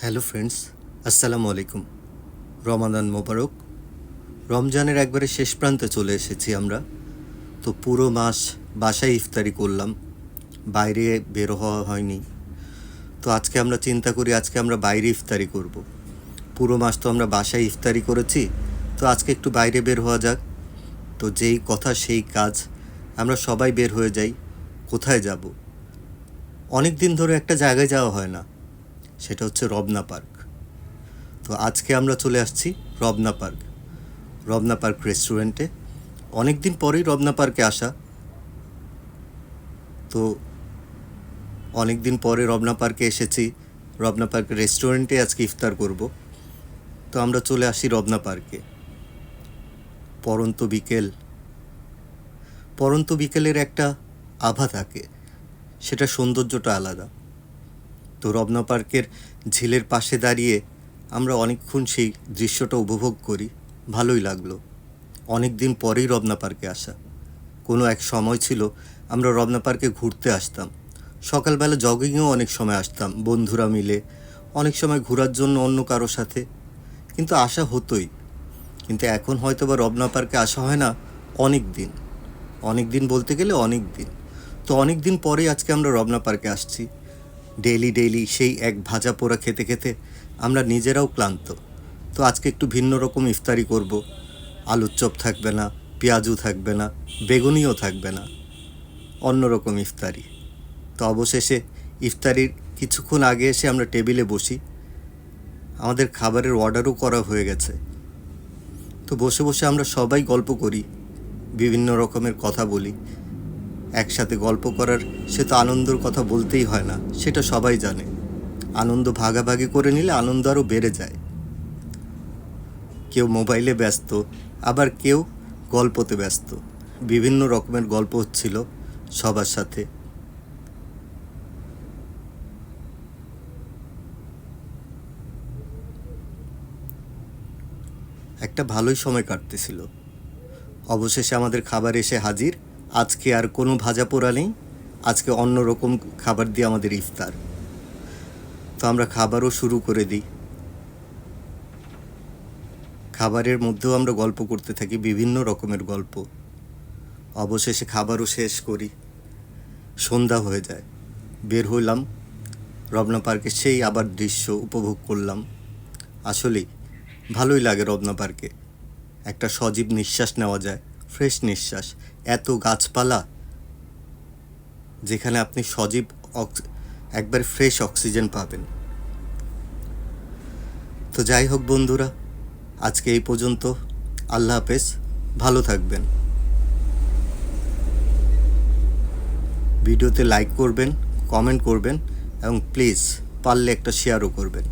Hello friends, আসসালামু আলাইকুম। রমাদান মোবারক। রমজানের একবারে শেষ প্রান্তে চলে এসেছি আমরা। তো পুরো মাস বাসায় ইফতারি করলাম। বাইরে বের হওয়া হয়নি। তো আজকে আমরা চিন্তা করি আজকে আমরা বাইরে ইফতারি করব। পুরো মাস তো আমরা বাসায় ইফতারি করেছি। তো আজকে একটু বাইরে বের হওয়া যাক। তো যেই কথা, সেই কাজ। আমরা সবাই বের হয়ে যাই। কোথায় যাব? অনেক দিন ধরে একটা জায়গায় যাওয়া হয় না। সেটা হচ্ছে রবনা পার্ক। তো আজকে আমরা চলে আসছি রবনা পার্ক। রবনা পার্ক রেস্টুরেন্টে অনেক দিন পরেই রবনা পার্কে আসা। তো অনেক দিন পরে রবনা পার্কে এসেছি। রবনা পার্ক রেস্টুরেন্টে আজকে ইফতার করব। তো আমরা চলে আসি রবনা পার্কে। পরন্ত বিকেল। পরন্ত বিকেলের একটা আভা থাকে। সেটা সৌন্দর্যটা আলাদা। তো রবনা পার্কের ঝিলের পাশে দাঁড়িয়ে আমরা অনেকক্ষণ সেই দৃশ্যটা উপভোগ করি। ভালোই লাগল। অনেক দিন পরেই রবনা পার্কে আসা। কোনো এক সময় ছিল, আমরা রবনা পার্কে ঘুরতে আসতাম। সকালবেলা জগিংয়েও অনেক সময় আসতাম, বন্ধুরা মিলে। অনেক সময় ঘোরার জন্য অন্য কারও সাথে। কিন্তু আসা হতোই। কিন্তু এখন হয়তো বা রবনা পার্কে আসা হয় না অনেক দিন অনেক দিন বলতে গেলে অনেক দিন তো অনেক দিন পরেই আজকে আমরা রবনা পার্কে আসছি। ডেইলি ডেইলি সেই এক ভাজা পোড়া খেতে খেতে আমরা নিজেরাও ক্লান্ত। তো আজকে একটু ভিন্ন রকম ইফতারি করব। আলুর চপ থাকবে না পেঁয়াজু থাকবে না, বেগুনিও থাকবে না। অন্যরকম ইফতারি। তো অবশেষে ইফতারির কিছুক্ষণ আগে এসে আমরা টেবিলে বসি। আমাদের খাবারের অর্ডারও করা হয়ে গেছে। তো বসে বসে আমরা সবাই গল্প করি, বিভিন্ন রকমের কথা বলি। একসাথে গল্প করার, সে তো আনন্দর কথা বলতেই হয় না, সেটা সবাই জানে। আনন্দ ভাগাভাগি করে নিলে আনন্দ আরও বেড়ে যায়। কেউ মোবাইলে ব্যস্ত, আবার কেউ গল্পতে ব্যস্ত। বিভিন্ন রকমের গল্প হচ্ছিল সবার সাথে। একটা ভালোই সময় কাটতেছিল। অবশেষে আমাদের খাবার এসে হাজির। আজকে আর কোনো ভাজা পোড়া নেই। আজকে অন্য রকম খাবার দিয়ে আমাদের ইফতার। তো আমরা খাবারও শুরু করে দিই। খাবারের মধ্যেও আমরা গল্প করতে থাকি, বিভিন্ন রকমের গল্প। অবশেষে খাবারও শেষ করি। সন্ধ্যা হয়ে যায়। বের হইলাম। রবনা পার্কে সেই আবার দৃশ্য উপভোগ করলাম। আসলেই ভালোই লাগে রবনা পার্কে। একটা সজীব নিঃশ্বাস নেওয়া যায়, ফ্রেশ নিঃশ্বাস। এত গাছপালা যেখানে আপনি সজীব একবার ফ্রেশ অক্সিজেন পাবেন। তো যাই হোক বন্ধুরা, আজকে এই পর্যন্ত। আল্লাহ হাফেজ, ভালো থাকবেন। ভিডিওতে লাইক করবেন কমেন্ট করবেন এবং প্লিজ পারলে একটা শেয়ারও করবেন।